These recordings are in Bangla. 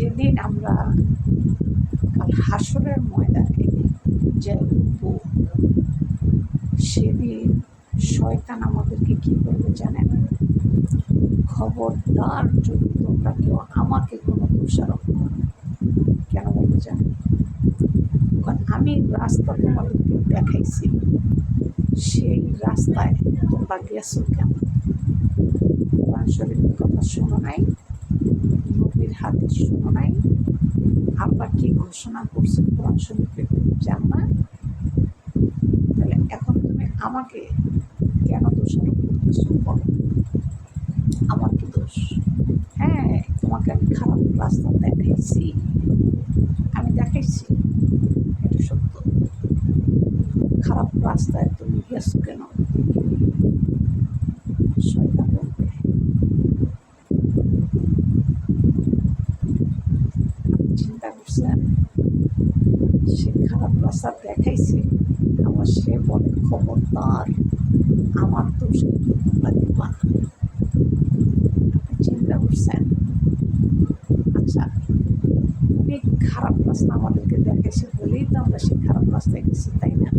যেদিন আমরা কাল হাসরের ময়দানে যে সেদিন শয়তান আমাদেরকে কি করবে জানেন? খবরদার যদি তোমরা কেউ আমাকে কোনো দোষারোপ করো, কেন বলতে জানেন? আমি রাস্তা তোমাদেরকে দেখাইছি, সেই রাস্তায় তোমরা গেছো কেন? শরীফের কথা শোনো নাই? নবীর হাদিস শোনো নাই আল্লাহ কি ঘোষণা করছে? কোরআন শরীফে জান না তাহলে এখন তুমি আমাকে কেন দোষারোপ করতেছো বলো? আমার কি দোষ? হ্যাঁ তোমাকে আমি খারাপ রাস্তা দেখাইছি। আমি দেখাইছি? এটা সত্য। খারাপ রাস্তায় তুমি গেছো কেন শয়তান বলবে চিন্তা করছেন সে খারাপ রাস্তা দেখাইছে। আবার সে বলে আমার দোষ কিন্তু তোমরা দিবা চিন্তা করছেন? আচ্ছা উনি খারাপ রাস্তা আমাদেরকে দেখাইছে বলেই তো আমরা সেই খারাপ রাস্তায় গেছি, তাই না?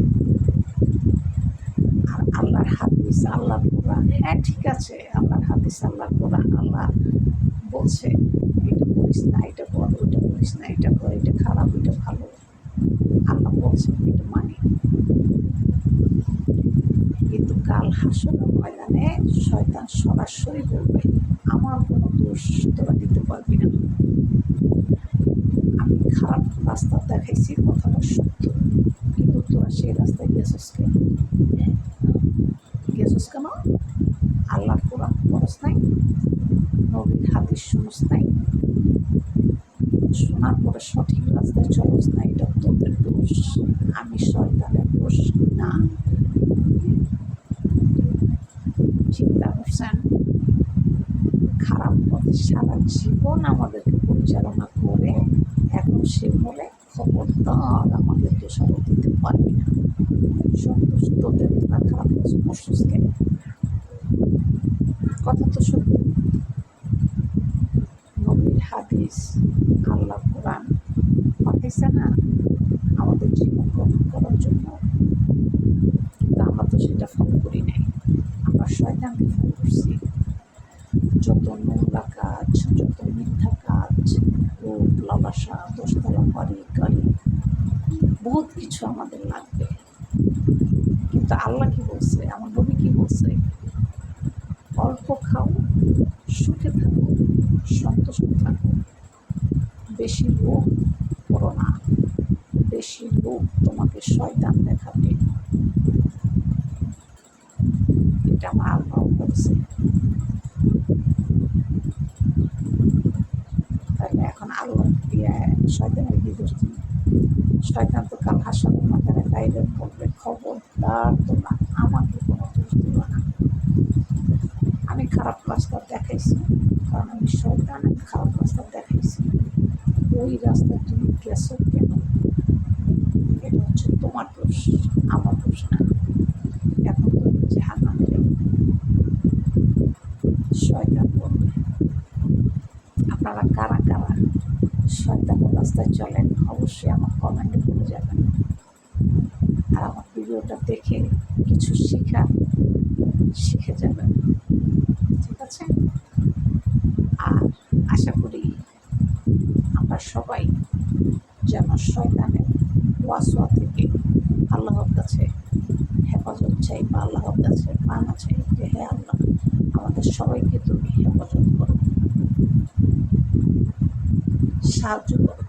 আর আল্লাহর হাদিস, আল্লাহর কোরআন হ্যাঁ ঠিক আছে, আল্লাহর হাদিস, আল্লাহর কোরআন, আল্লাহ বলছে, এটা করিস না, এটা কর ওইটা করিস না, এটা কর এটা খারাপ এটা ভালো আল্লাহ বলছে এটা মানি? কিন্তু কাল হাসনের ময়দানে শয়তান সরাসরি বলবে, আমার কোনো দোষ তোরা দিতে পারবি না। আমি খারাপ রাস্তা দেখাইছি, কথাটা সত্য। কিন্তু তোরা সেই রাস্তায় গেছিস কেন গেছিস কেন? আল্লাহ কোরআন পড়স নাই? নবীর হাদিস শুনস নাই? পরে সঠিক রাস্তায় চলস না, এটা তোদের দোষ। আমি শয়তানের দোষ, না। চিন্তা করছেন খারাপ পথে সারা জীবন আমাদেরকে পরিচালনা করে, এখন সে বলে খবরদার আমাকে দোষারোপ দিতে পারবি না। সন্তোষ তোদের খারাপ কথা তো সত্যি। হাদিস আল্লাহ কোরআন। পাঠাইছে না আমাদের জীবন গ্রহণ করার জন্য কিন্তু আমরা তো সেটা ফলো করি নাই। আমরা শয়তানকে ফলো করছি। যত নোংরা কাজ, যত মিথ্যা কাজ রূপ লাবাসা দোষতলা বাড়ি গাড়ি বহুত কিছু আমাদের লাগবে। কিন্তু আল্লাহ কি বলছে? আমার নবী কি বলছে? অল্প খাও, সুখে থাকো। সন্তুষ্ট থাকো। বেশি লোভ করো না। বেশি লোভ তোমাকে শয়তান দেখাবে। এটা আমার আল্লাহ বলছে। তাহলে এখন আল্লাহ শয়তানের কি দোষ দিই? শয়তান তো কাল হাসনের মাথায় বাইরে বলবে, খবরদার তোমরা, আমাকে কোনো দোষ দিবা না। আমি খারাপ রাস্তা দেখাইছি। কারণ আমি শয়তান আমি খারাপ রাস্তা দেখাইছি। ওই রাস্তায় তুমি গেছো কেন? এটা হচ্ছে তোমার দোষ, আমার দোষ না। এখন তুমি জাহান্নামে যাবে শয়তান বলবে, আপনারা কারা কারা? শয়তানের রাস্তায় চলেন, অবশ্যই আমার কমেন্টে বলে যাবেন। আর আমার ভিডিওটা দেখে কিছু শেখা, শিখে যাবেন ঠিক আছে আর আশা করি আমরা সবাই যেন শয়তানের ওয়াসোয়া থেকে আল্লাহর কাছে হেফাজত চাই বা আল্লাহর কাছে মানা চাই যে, হে আল্লাহ, আমাদের সবাইকে তুমি হেফাজত করো। সাহায্য করো।